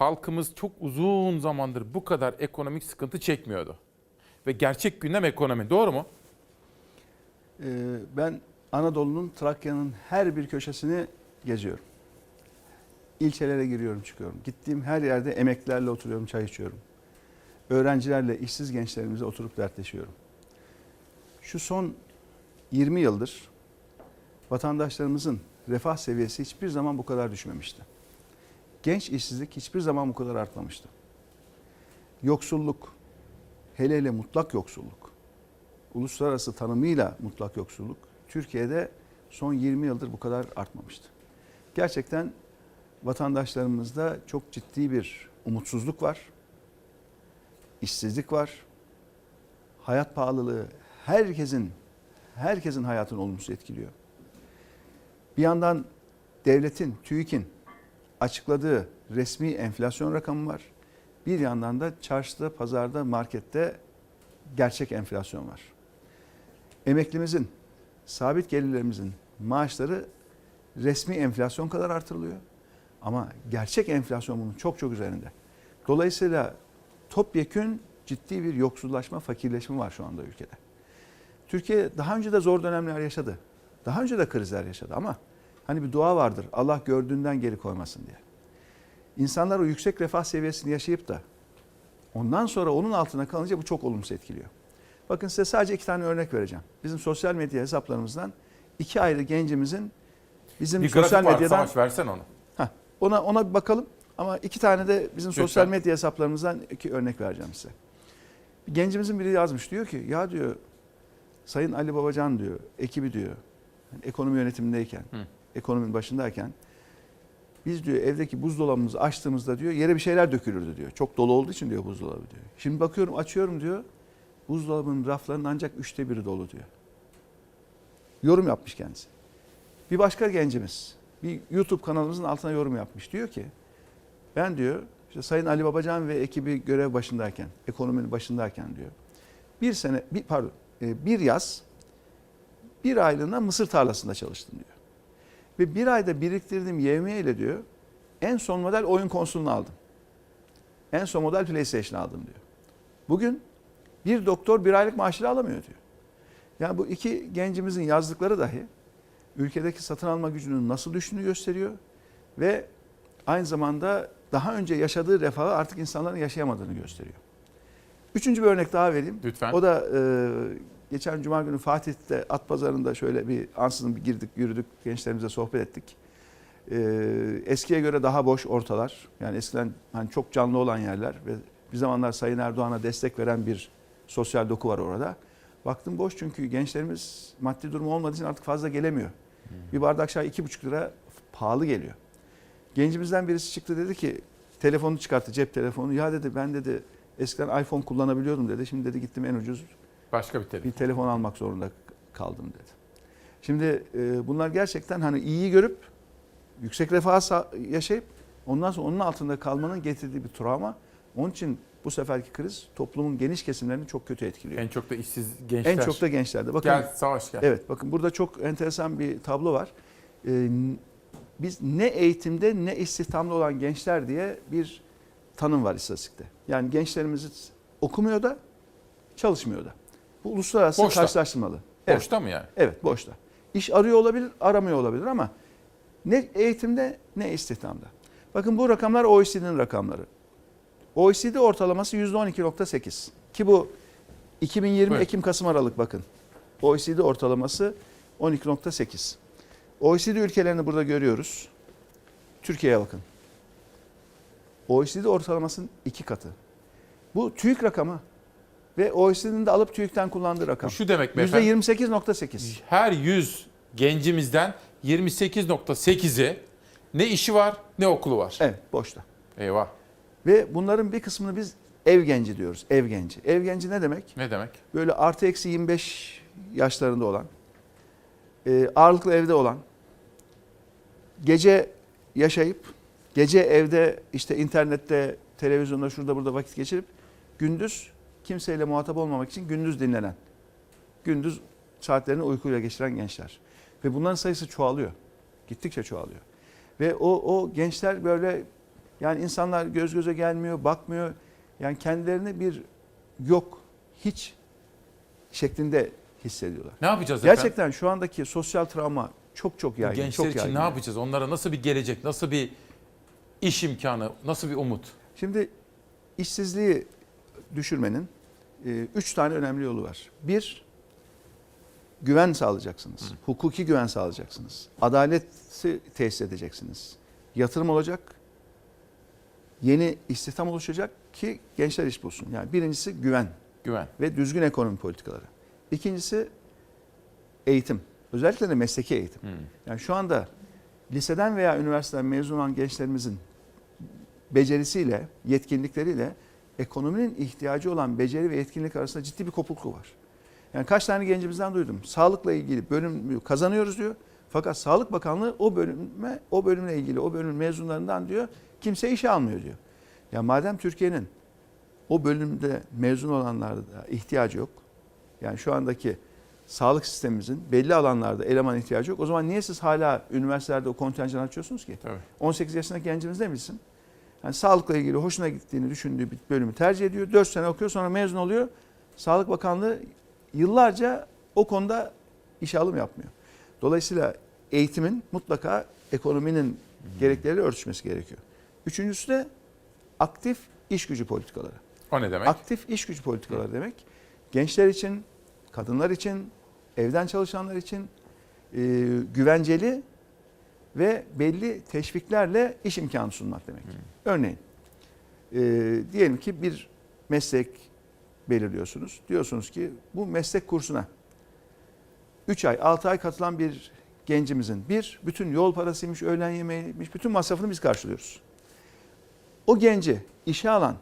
halkımız çok uzun zamandır bu kadar ekonomik sıkıntı çekmiyordu. Ve gerçek gündem ekonomi. Doğru mu? Ee, ben Anadolu'nun, Trakya'nın her bir köşesini geziyorum. İlçelere giriyorum, çıkıyorum. Gittiğim her yerde emeklilerle oturuyorum, çay içiyorum. Öğrencilerle, işsiz gençlerimize oturup dertleşiyorum. Şu son 20 yıldır vatandaşlarımızın refah seviyesi hiçbir zaman bu kadar düşmemişti. Genç işsizlik hiçbir zaman bu kadar artmamıştı. Yoksulluk, hele hele mutlak yoksulluk, uluslararası tanımıyla mutlak yoksulluk Türkiye'de son 20 yıldır bu kadar artmamıştı. Gerçekten vatandaşlarımızda çok ciddi bir umutsuzluk var. işsizlik var. Hayat pahalılığı herkesin herkesin hayatını olumsuz etkiliyor. Bir yandan devletin, TÜİK'in açıkladığı resmi enflasyon rakamı var. Bir yandan da çarşıda, pazarda, markette gerçek enflasyon var. Emeklimizin, sabit gelirlerimizin maaşları resmi enflasyon kadar artırılıyor. Ama gerçek enflasyon bunun çok çok üzerinde. Dolayısıyla topyekün ciddi bir yoksullaşma, fakirleşme var şu anda ülkede. Türkiye daha önce de zor dönemler yaşadı. Daha önce de krizler yaşadı ama hani bir dua vardır. Allah gördüğünden geri koymasın diye. İnsanlar o yüksek refah seviyesini yaşayıp da ondan sonra onun altına kalınca bu çok olumsuz etkiliyor. Bakın size sadece iki tane örnek vereceğim. Bizim sosyal medya hesaplarımızdan iki ayrı gencimizin bizim Bir sosyal var medyadan Savaş versen onu. Heh, ona ona bir bakalım. Ama iki tane de bizim Lütfen. sosyal medya hesaplarımızdan iki örnek vereceğim size. Bir gencimizin biri yazmış diyor ki ya diyor Sayın Ali Babacan diyor ekibi diyor ekonomi yönetimindeyken Hı. Ekonominin başındayken biz diyor evdeki buzdolabımızı açtığımızda diyor yere bir şeyler dökülürdü diyor. Çok dolu olduğu için diyor buzdolabı diyor. Şimdi bakıyorum açıyorum diyor buzdolabının raflarının ancak üçte biri dolu diyor. Yorum yapmış kendisi. Bir başka gencimiz bir YouTube kanalımızın altına yorum yapmış. Diyor ki ben diyor işte Sayın Ali Babacan ve ekibi görev başındayken, ekonominin başındayken diyor. Bir sene, bir, pardon, e, bir yaz bir aylığına mısır tarlasında çalıştım diyor. Ve bir ayda biriktirdiğim yevmiye ile diyor en son model oyun konsolunu aldım. En son model PlayStation aldım diyor. Bugün bir doktor bir aylık maaşıyla alamıyor diyor. Yani bu iki gencimizin yazdıkları dahi ülkedeki satın alma gücünün nasıl düştüğünü gösteriyor ve aynı zamanda daha önce yaşadığı refahı artık insanların yaşayamadığını gösteriyor. Üçüncü bir örnek daha vereyim. Lütfen. O da e, geçen cuma günü Fatih'te at pazarında şöyle bir ansızın bir girdik yürüdük gençlerimize sohbet ettik. E, eskiye göre daha boş ortalar. Yani eskiden hani çok canlı olan yerler ve bir zamanlar Sayın Erdoğan'a destek veren bir sosyal doku var orada. Baktım boş çünkü gençlerimiz maddi durumu olmadığı için artık fazla gelemiyor. Bir bardak çay iki buçuk lira pahalı geliyor. Gencimizden birisi çıktı dedi ki telefonu çıkarttı cep telefonu. Ya dedi ben dedi eskiden iPhone kullanabiliyordum dedi. Şimdi dedi gittim en ucuz Başka bir telefon. bir telefon almak zorunda kaldım dedi. Şimdi e, bunlar gerçekten hani iyiyi görüp yüksek refah yaşayıp ondan sonra onun altında kalmanın getirdiği bir travma. Onun için bu seferki kriz toplumun geniş kesimlerini çok kötü etkiliyor. En çok da işsiz gençler. En çok da gençlerde. Bakın Gel Savaş gel. Evet bakın burada çok enteresan bir tablo var. Ee, biz ne eğitimde ne istihdamda olan gençler diye bir tanım var istatistikte. Yani gençlerimiz okumuyor da çalışmıyor da. Bu uluslararası Boşta. karşılaştırmalı. Evet, Boşta mı yani? evet boşta. İş arıyor olabilir, aramıyor olabilir ama ne eğitimde ne istihdamda. Bakın bu rakamlar OECD'nin rakamları. OECD ortalaması %12.8 ki bu 2020 Buyurun. Ekim-Kasım Aralık bakın. OECD ortalaması 12.8. OECD ülkelerini burada görüyoruz. Türkiye'ye bakın. OECD ortalamasının iki katı. Bu TÜİK rakamı ve OECD'nin de alıp TÜİK'ten kullandığı rakam. Şu demek mi efendim? %28.8. Her 100 gencimizden 28.8'i ne işi var ne okulu var. Evet boşta. Eyvah. Ve bunların bir kısmını biz ev genci diyoruz. Ev genci. Ev genci ne demek? Ne demek? Böyle artı eksi 25 yaşlarında olan, e, ağırlıklı evde olan, gece yaşayıp, gece evde işte internette, televizyonda, şurada burada vakit geçirip, gündüz kimseyle muhatap olmamak için gündüz dinlenen, gündüz saatlerini uykuyla geçiren gençler. Ve bunların sayısı çoğalıyor. Gittikçe çoğalıyor. Ve o, o gençler böyle Yani insanlar göz göze gelmiyor, bakmıyor. Yani kendilerini bir yok, hiç şeklinde hissediyorlar. Ne yapacağız efendim? Gerçekten şu andaki sosyal travma çok çok yaygın. Gençler çok için yaygın. ne yapacağız? Onlara nasıl bir gelecek, nasıl bir iş imkanı, nasıl bir umut? Şimdi işsizliği düşürmenin e, üç tane önemli yolu var. Bir, güven sağlayacaksınız. Hukuki güven sağlayacaksınız. Adaleti tesis edeceksiniz. Yatırım olacak. Yeni istihdam oluşacak ki gençler iş bulsun. Yani birincisi güven Güven. ve düzgün ekonomi politikaları. İkincisi eğitim. Özellikle de mesleki eğitim. Hmm. Yani şu anda liseden veya üniversiteden mezun olan gençlerimizin becerisiyle, yetkinlikleriyle ekonominin ihtiyacı olan beceri ve yetkinlik arasında ciddi bir kopukluk var. Yani kaç tane gencimizden duydum. Sağlıkla ilgili bölüm kazanıyoruz diyor. Fakat Sağlık Bakanlığı o bölüme, o bölümle ilgili o bölümün mezunlarından diyor kimse işe almıyor diyor. Ya madem Türkiye'nin o bölümde mezun olanlarda ihtiyacı yok. Yani şu andaki sağlık sistemimizin belli alanlarda eleman ihtiyacı yok. O zaman niye siz hala üniversitelerde o kontenjan açıyorsunuz ki? Tabii. 18 yaşındaki gencimiz ne bilsin? Yani sağlıkla ilgili hoşuna gittiğini düşündüğü bir bölümü tercih ediyor. 4 sene okuyor sonra mezun oluyor. Sağlık Bakanlığı yıllarca o konuda işe alım yapmıyor. Dolayısıyla eğitimin mutlaka ekonominin gerekleriyle örtüşmesi gerekiyor. Üçüncüsü de aktif iş gücü politikaları. O ne demek? Aktif iş gücü politikaları demek gençler için, kadınlar için, evden çalışanlar için e, güvenceli ve belli teşviklerle iş imkanı sunmak demek. Örneğin e, diyelim ki bir meslek belirliyorsunuz. Diyorsunuz ki bu meslek kursuna 3 ay, 6 ay katılan bir gencimizin bir, bütün yol parasıymış, öğlen yemeğiymiş, bütün masrafını biz karşılıyoruz. O genci işe alan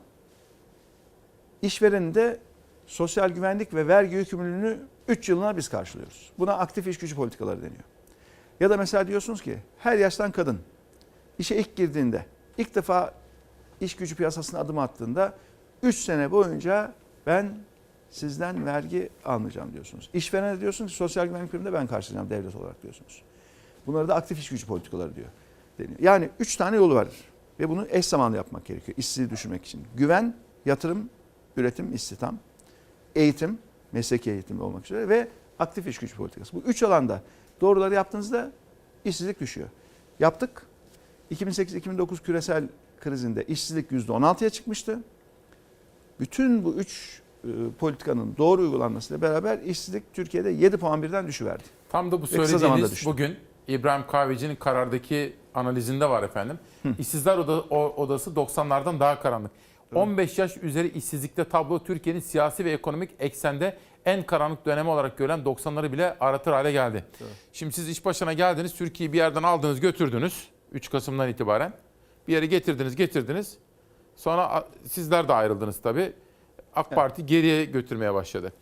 işverenin de sosyal güvenlik ve vergi yükümlülüğünü 3 yılına biz karşılıyoruz. Buna aktif iş gücü politikaları deniyor. Ya da mesela diyorsunuz ki her yaştan kadın işe ilk girdiğinde, ilk defa iş gücü piyasasına adım attığında 3 sene boyunca ben sizden vergi almayacağım diyorsunuz. İşverene diyorsunuz ki sosyal güvenlik primini ben karşılayacağım devlet olarak diyorsunuz. Bunları da aktif iş gücü politikaları diyor. Deniyor. Yani 3 tane yolu var ve bunu eş zamanlı yapmak gerekiyor işsizliği düşürmek için. Güven, yatırım, üretim, istihdam, eğitim, mesleki eğitim olmak üzere ve aktif iş gücü politikası. Bu üç alanda doğruları yaptığınızda işsizlik düşüyor. Yaptık. 2008-2009 küresel krizinde işsizlik %16'ya çıkmıştı. Bütün bu üç e, politikanın doğru uygulanmasıyla beraber işsizlik Türkiye'de 7 puan birden düşüverdi. Tam da bu söylediğiniz bugün İbrahim Kahveci'nin karardaki analizinde var efendim. İşsizler oda, o- odası 90'lardan daha karanlık. 15 yaş üzeri işsizlikte tablo Türkiye'nin siyasi ve ekonomik eksende en karanlık dönemi olarak görülen 90'ları bile aratır hale geldi. Şimdi siz iş başına geldiniz, Türkiye'yi bir yerden aldınız, götürdünüz 3 Kasım'dan itibaren. Bir yere getirdiniz, getirdiniz. Sonra sizler de ayrıldınız tabii. AK Parti geriye götürmeye başladı.